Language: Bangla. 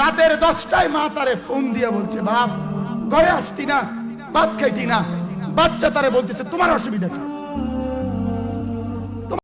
রাতের দশটায় মা তারে ফোন দিয়ে বলছে, বাপ, ঘরে আসতি না, ভাত খাইতি না, বাচ্চা তারে বলতেছে, তোমার অসুবিধা